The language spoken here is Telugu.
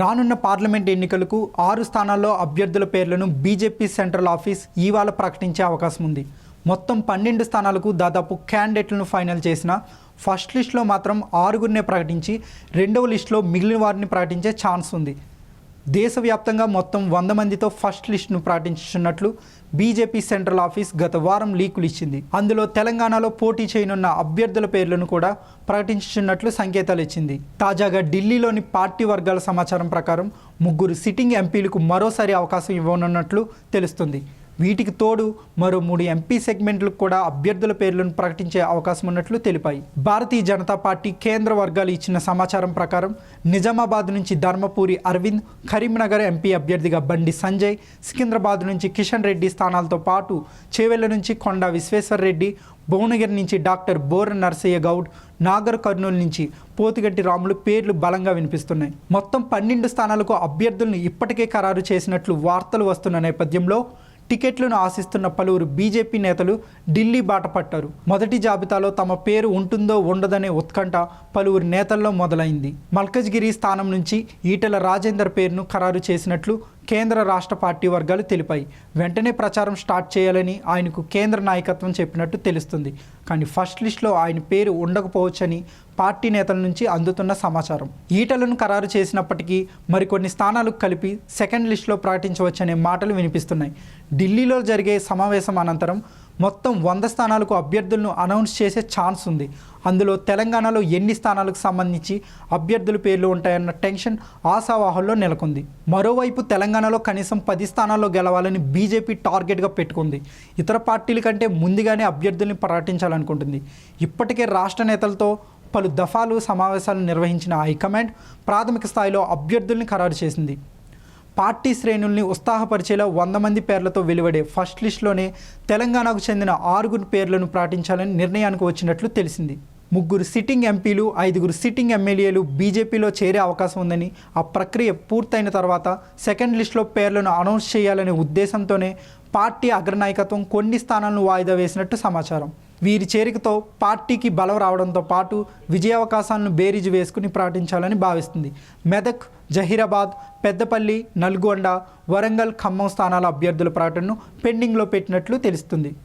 రానున్న పార్లమెంట్ ఎన్నికలకు ఆరు స్థానాల్లో అభ్యర్థుల పేర్లను బీజేపీ సెంట్రల్ ఆఫీస్ ఇవాళ ప్రకటించే అవకాశం ఉంది. మొత్తం పన్నెండు స్థానాలకు దాదాపు క్యాండిడేట్లను ఫైనల్ చేసిన ఫస్ట్ లిస్ట్లో మాత్రం ఆరుగురినే ప్రకటించి రెండవ లిస్టులో మిగిలిన వారిని ప్రకటించే ఛాన్స్ ఉంది. దేశవ్యాప్తంగా మొత్తం వంద మందితో ఫస్ట్ లిస్టును ప్రకటించున్నట్లు బీజేపీ సెంట్రల్ ఆఫీస్ గత వారం లీకులు ఇచ్చింది. అందులో తెలంగాణలో పోటీ చేయనున్న అభ్యర్థుల పేర్లను కూడా ప్రకటించున్నట్లు సంకేతాలు ఇచ్చింది. తాజాగా ఢిల్లీలోని పార్టీ వర్గాల సమాచారం ప్రకారం ముగ్గురు సిట్టింగ్ ఎంపీలకు మరోసారి అవకాశం ఇవ్వనున్నట్లు తెలుస్తుంది. వీటికి తోడు మరో మూడు ఎంపీ సెగ్మెంట్లకు కూడా అభ్యర్థుల పేర్లను ప్రకటించే అవకాశం ఉన్నట్లు తెలిపాయి. భారతీయ జనతా పార్టీ కేంద్ర వర్గాలు ఇచ్చిన సమాచారం ప్రకారం నిజామాబాద్ నుంచి ధర్మపురి అరవింద్ కరీంనగర్ ఎంపీ అభ్యర్థిగా బండి సంజయ్ సికింద్రాబాద్ నుంచి కిషన్ రెడ్డి స్థానాలతో పాటు చేవెళ్ళ నుంచి కొండా విశ్వేశ్వర్ రెడ్డి భువనగిరి నుంచి డాక్టర్ బోర నరసయ్య గౌడ్ నాగర్ కర్నూలు నుంచి పోతిగంటి రాములు పేర్లు బలంగా వినిపిస్తున్నాయి. మొత్తం పన్నెండు స్థానాలకు అభ్యర్థులను ఇప్పటికే ఖరారు చేసినట్లు వార్తలు వస్తున్న నేపథ్యంలో టికెట్లను ఆశిస్తున్న పలువురు బీజేపీ నేతలు ఢిల్లీ బాట పట్టారు. మొదటి జాబితాలో తమ పేరు ఉంటుందో ఉండదనే ఉత్కంఠ పలువురు నేతల్లో మొదలైంది. మల్కజ్గిరి స్థానం నుంచి ఈటెల రాజేందర్ పేరును ఖరారు చేసినట్లు కేంద్ర రాష్ట్ర పార్టీ వర్గాలు తెలిపాయి. వెంటనే ప్రచారం స్టార్ట్ చేయాలని ఆయనకు కేంద్ర నాయకత్వం చెప్పినట్టు తెలుస్తుంది. కానీ ఫస్ట్ లిస్ట్లో ఆయన పేరు ఉండకపోవచ్చని పార్టీ నేతల నుంచి అందుతున్న సమాచారం. ఈటలను ఖరారు చేసినప్పటికీ మరికొన్ని స్థానాలకు కలిపి సెకండ్ లిస్ట్లో ప్రకటించవచ్చనే మాటలు వినిపిస్తున్నాయి. ఢిల్లీలో జరిగే సమావేశం అనంతరం మొత్తం వంద స్థానాలకు అభ్యర్థులను అనౌన్స్ చేసే ఛాన్స్ ఉంది. అందులో తెలంగాణలో ఎన్ని స్థానాలకు సంబంధించి అభ్యర్థుల పేర్లు ఉంటాయన్న టెన్షన్ ఆశావాహుల్లో నెలకొంది. మరోవైపు తెలంగాణలో కనీసం పది స్థానాల్లో గెలవాలని బీజేపీ టార్గెట్గా పెట్టుకుంది. ఇతర పార్టీల కంటే ముందుగానే అభ్యర్థుల్ని ప్రకటించాలనుకుంటుంది ఇప్పటికే రాష్ట్ర నేతలతో పలు దఫాలు సమావేశాలు నిర్వహించిన హైకమాండ్ ప్రాథమిక స్థాయిలో అభ్యర్థుల్ని ఖరారు చేసింది. పార్టీ శ్రేణుల్ని ఉత్సాహపరిచేలా వంద మంది పేర్లతో వెలువడే ఫస్ట్ లిస్టులోనే తెలంగాణకు చెందిన ఆరుగురు పేర్లను ప్రకటించాలని నిర్ణయానికి వచ్చినట్లు తెలిసింది. ముగ్గురు సిట్టింగ్ ఎంపీలు ఐదుగురు సిట్టింగ్ ఎమ్మెల్యేలు బీజేపీలో చేరే అవకాశం ఉందని ఆ ప్రక్రియ పూర్తయిన తర్వాత సెకండ్ లిస్టులో పేర్లను అనౌన్స్ చేయాలనే ఉద్దేశంతోనే పార్టీ అగ్రనాయకత్వం కొన్ని స్థానాలను వాయిదా వేసినట్టు సమాచారం. వీరి చేరికతో పార్టీకి బలం రావడంతో పాటు విజయావకాశాలను బేరీజు వేసుకుని ప్రకటించాలని భావిస్తుంది. మెదక్ జహీరాబాద్ పెద్దపల్లి నల్గొండ వరంగల్ ఖమ్మం స్థానాల అభ్యర్థుల ప్రకటనను పెండింగ్లో పెట్టినట్లు తెలుస్తుంది.